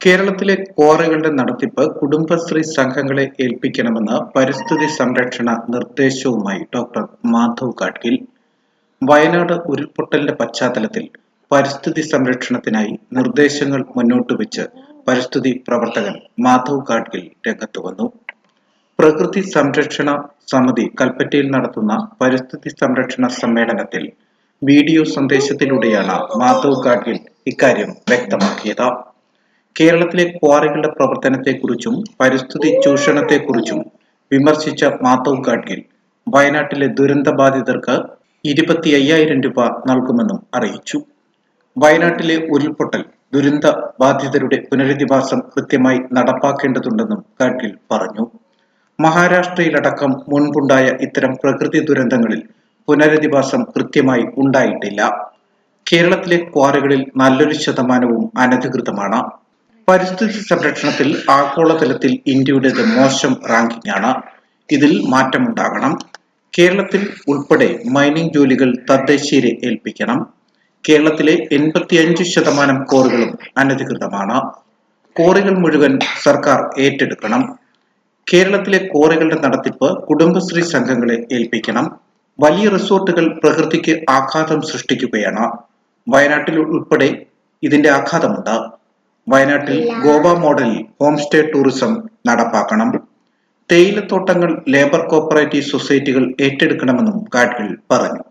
കേരളത്തിലെ ക്വാറികളുടെ നടത്തിപ്പ് കുടുംബശ്രീ സംഘങ്ങളെ ഏൽപ്പിക്കണമെന്ന് പരിസ്ഥിതി സംരക്ഷണ നിർദ്ദേശവുമായി ഡോക്ടർ മാധവ് ഗാഡ്ഗിൽ. വയനാട് ഉരുൾപൊട്ടലിന്റെ പശ്ചാത്തലത്തിൽ പരിസ്ഥിതി സംരക്ഷണത്തിനായി നിർദ്ദേശങ്ങൾ മുന്നോട്ട് വെച്ച് പരിസ്ഥിതി പ്രവർത്തകൻ മാധവ് ഗാഡ്ഗിൽ രംഗത്ത് വന്നു. പ്രകൃതി സംരക്ഷണ സമിതി കൽപ്പറ്റയിൽ നടത്തുന്ന പരിസ്ഥിതി സംരക്ഷണ സമ്മേളനത്തിൽ വീഡിയോ സന്ദേശത്തിലൂടെയാണ് മാധവ് ഗാഡ്ഗിൽ ഇക്കാര്യം വ്യക്തമാക്കിയത്. കേരളത്തിലെ ക്വാറികളുടെ പ്രവർത്തനത്തെക്കുറിച്ചും പരിസ്ഥിതി ചൂഷണത്തെക്കുറിച്ചും വിമർശിച്ച മാധവ് ഗാഡ്ഗിൽ വയനാട്ടിലെ ദുരന്ത ബാധിതർക്ക് ഇരുപത്തി അയ്യായിരം രൂപ നൽകുമെന്നും അറിയിച്ചു. വയനാട്ടിലെ ഉരുൾപൊട്ടൽ ദുരന്ത ബാധിതരുടെ പുനരധിവാസം കൃത്യമായി നടപ്പാക്കേണ്ടതുണ്ടെന്നും ഗാഡ്ഗിൽ പറഞ്ഞു. മഹാരാഷ്ട്രയിലടക്കം മുൻപുണ്ടായ ഇത്തരം പ്രകൃതി ദുരന്തങ്ങളിൽ പുനരധിവാസം കൃത്യമായി ഉണ്ടായിട്ടില്ല. കേരളത്തിലെ ക്വാറികളിൽ നല്ലൊരു ശതമാനവും അനധികൃതമാണ്. പരിസ്ഥിതി സംരക്ഷണത്തിൽ ആഗോളതലത്തിൽ ഇന്ത്യയുടേത് മോശം റാങ്കിംഗ് ആണ് ഇതിൽ മാറ്റമുണ്ടാകണം. കേരളത്തിൽ ഉൾപ്പെടെ മൈനിങ് ജോലികൾ തദ്ദേശീയരെ ഏൽപ്പിക്കണം. കേരളത്തിലെ എൺപത്തിയഞ്ച് ശതമാനം കോറുകളും അനധികൃതമാണ്. കോറികൾ മുഴുവൻ സർക്കാർ ഏറ്റെടുക്കണം. കേരളത്തിലെ കോറികളുടെ നടത്തിപ്പ് കുടുംബശ്രീ സംഘങ്ങളെ ഏൽപ്പിക്കണം. വലിയ റിസോർട്ടുകൾ പ്രകൃതിക്ക് ആഘാതം സൃഷ്ടിക്കുകയാണ്. വയനാട്ടിൽ ഉൾപ്പെടെ ഇതിന്റെ ആഘാതമുണ്ട്. വയനാട്ടിൽ ഗോവ മോഡലിൽ ഹോം സ്റ്റേ ടൂറിസം നടപ്പാക്കണം. തേയിലത്തോട്ടങ്ങൾ ലേബർ കോപ്പറേറ്റീവ് സൊസൈറ്റികൾ ഏറ്റെടുക്കണമെന്നും ഗാഡ്ഗിൽ പറഞ്ഞു.